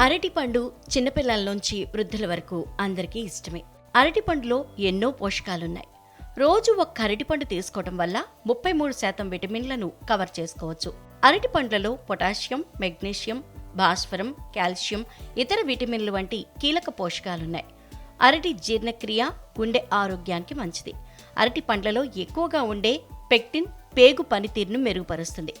అరటిపండు చిన్నపిల్లల నుంచి వృద్ధుల వరకు అందరికీ ఇష్టమే. అరటిపండులో ఎన్నో పోషకాలున్నాయి. రోజు ఒక్క అరటిపండు తీసుకోవడం వల్ల ముప్పై మూడు శాతం విటమిన్లను కవర్ చేసుకోవచ్చు. అరటిపండ్లలో పొటాషియం మెగ్నీషియం భాస్వరం కాల్షియం ఇతర విటమిన్లు వంటి కీలక పోషకాలున్నాయి. అరటి జీర్ణక్రియ గుండె ఆరోగ్యానికి మంచిది. అరటి పండ్లలో ఎక్కువగా ఉండే పెక్టిన్ పేగు పనితీరును మెరుగుపరుస్తుంది.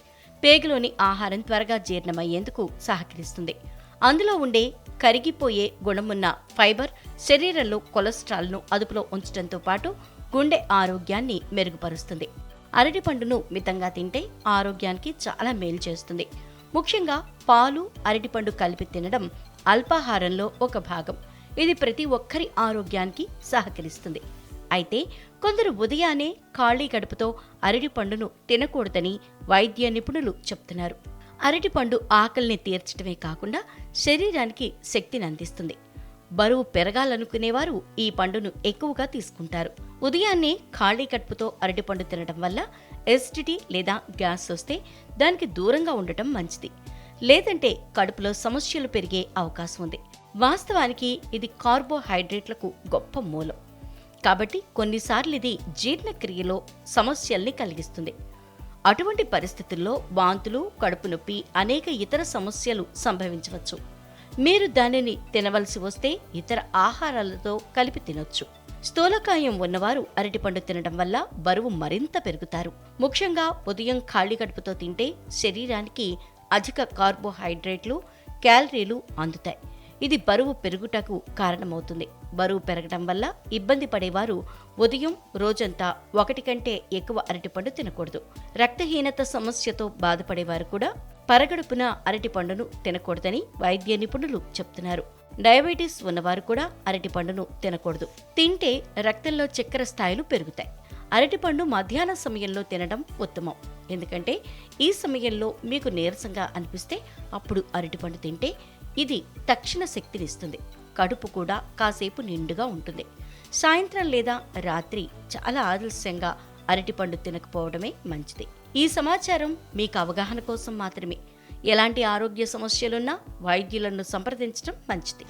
పేగులోని ఆహారం త్వరగా జీర్ణమయ్యేందుకు సహకరిస్తుంది. అందులో ఉండే కరిగిపోయే గుణమున్న ఫైబర్ శరీరంలో కొలెస్ట్రాల్ను అదుపులో ఉంచడంతో పాటు గుండె ఆరోగ్యాన్ని మెరుగుపరుస్తుంది. అరటి పండును మితంగా తింటే ఆరోగ్యానికి చాలా మేలు చేస్తుంది. ముఖ్యంగా పాలు అరటిపండు కలిపి తినడం అల్పాహారంలో ఒక భాగం. ఇది ప్రతి ఒక్కరి ఆరోగ్యానికి సహకరిస్తుంది. అయితే కొందరు ఉదయాన్నే ఖాళీ గడుపుతో అరటిపండును తినకూడదని వైద్య నిపుణులు చెప్తున్నారు. అరటిపండు ఆకలిని తీర్చడమే కాకుండా శరీరానికి శక్తిని అందిస్తుంది. బరువు పెరగాలనుకునేవారు ఈ పండును ఎక్కువగా తీసుకుంటారు. ఉదయాన్నే ఖాళీ కడుపుతో అరటిపండు తినడం వల్ల ఎసిడిటీ లేదా గ్యాస్ వస్తే దానికి దూరంగా ఉండటం మంచిది. లేదంటే కడుపులో సమస్యలు పెరిగే అవకాశం ఉంది. వాస్తవానికి ఇది కార్బోహైడ్రేట్లకు గొప్ప మూలం. కాబట్టి కొన్నిసార్లు ఇది జీర్ణక్రియలో సమస్యల్ని కలిగిస్తుంది. అటువంటి పరిస్థితుల్లో వాంతులు కడుపు నొప్పి అనేక ఇతర సమస్యలు సంభవించవచ్చు. మీరు దానిని తినవలసి వస్తే ఇతర ఆహారాలతో కలిపి తినొచ్చు. స్థూలకాయం ఉన్నవారు అరటిపండు తినడం వల్ల బరువు మరింత పెరుగుతారు. ముఖ్యంగా ఉదయం ఖాళీ కడుపుతో తింటే శరీరానికి అధిక కార్బోహైడ్రేట్లు క్యాలరీలు అందుతాయి. ఇది బరువు పెరుగుటకు కారణమవుతుంది. బరువు పెరగడం వల్ల ఇబ్బంది పడేవారు ఉదయం రోజంతా ఒకటి కంటే ఎక్కువ అరటిపండు తినకూడదు. రక్తహీనత సమస్యతో బాధపడేవారు కూడా పరగడుపున అరటిపండును తినకూడదని వైద్య నిపుణులు చెప్తున్నారు. డయాబెటీస్ ఉన్నవారు కూడా అరటిపండును తినకూడదు. తింటే రక్తంలో చక్కెర స్థాయిలు పెరుగుతాయి. అరటిపండు మధ్యాహ్న సమయంలో తినడం ఉత్తమం. ఎందుకంటే ఈ సమయంలో మీకు నీరసంగా అనిపిస్తే అప్పుడు అరటిపండు తింటే ఇది తక్షణ శక్తినిస్తుంది. కడుపు కూడా కాసేపు నిండుగా ఉంటుంది. సాయంత్రం లేదా రాత్రి చాలా ఆలస్యంగా అరటిపండు తినకపోవడమే మంచిది. ఈ సమాచారం మీకు అవగాహన కోసం మాత్రమే. ఎలాంటి ఆరోగ్య సమస్యలున్నా వైద్యులను సంప్రదించడం మంచిది.